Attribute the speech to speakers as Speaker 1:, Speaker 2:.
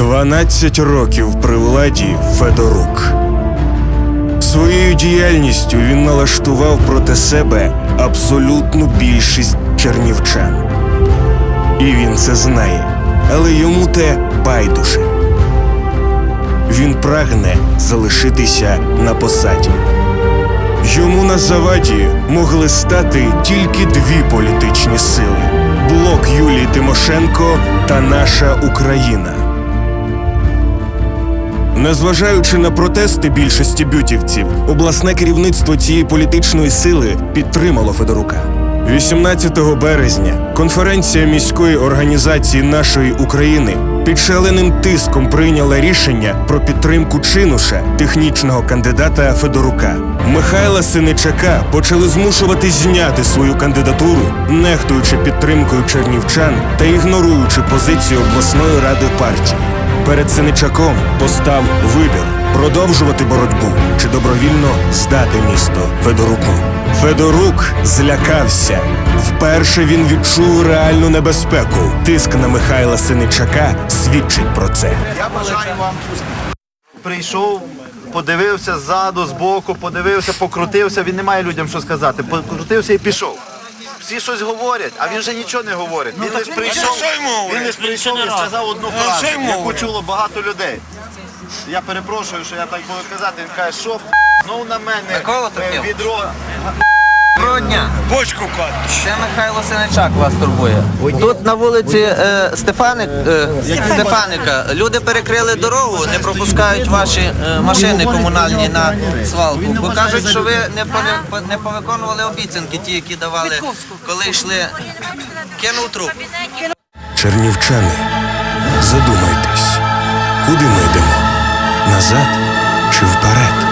Speaker 1: 12 років при владі Федорук. Своєю діяльністю він налаштував проти себе абсолютну більшість чернівчан. І він це знає, але йому те байдуже. Він прагне залишитися на посаді. Йому на заваді могли стати тільки дві політичні сили: блок Юлії Тимошенко та наша Україна. Незважаючи на протести більшості бютівців, обласне керівництво цієї політичної сили підтримало Федорука. 18 березня конференція міської організації нашої України під шаленим тиском прийняла рішення про підтримку чинуша технічного кандидата Федорука. Михайла Синичака почали змушувати зняти свою кандидатуру, нехтуючи підтримкою чернівчан та ігноруючи позицію обласної ради партії. Перед Синичаком постав вибір продовжувати боротьбу чи добровільно здати місто Федоруку. Федорук злякався. Вперше він відчув реальну небезпеку. Тиск на Михайла Синичака свідчить про це.
Speaker 2: Я бажаю вам прийшов, подивився ззаду, збоку, подивився, покрутився. Він не має людям що сказати. Покрутився і пішов. Всі щось говорять, а він вже нічого не говорить. Він лише прийшов, він лише прийшов і сказав одну
Speaker 3: Ну,
Speaker 2: фразу, яку чуло багато людей. Я перепрошую, що я так буду казати. Він каже, що знову на мене
Speaker 4: Микола
Speaker 2: відро.
Speaker 4: Доброго дня.
Speaker 3: Бочку кат.
Speaker 4: Це Михайло Синичак вас турбує. Тут на вулиці е, Стефаник, е, Стефаника люди перекрили дорогу, не пропускають ваші е, машини комунальні на свалку. Бо кажуть, що ви не, поле- не повиконували обіцянки, ті, які давали, коли йшли. Кинув труп.
Speaker 1: Чернівчани, задумайтесь, куди ми йдемо? Назад чи вперед?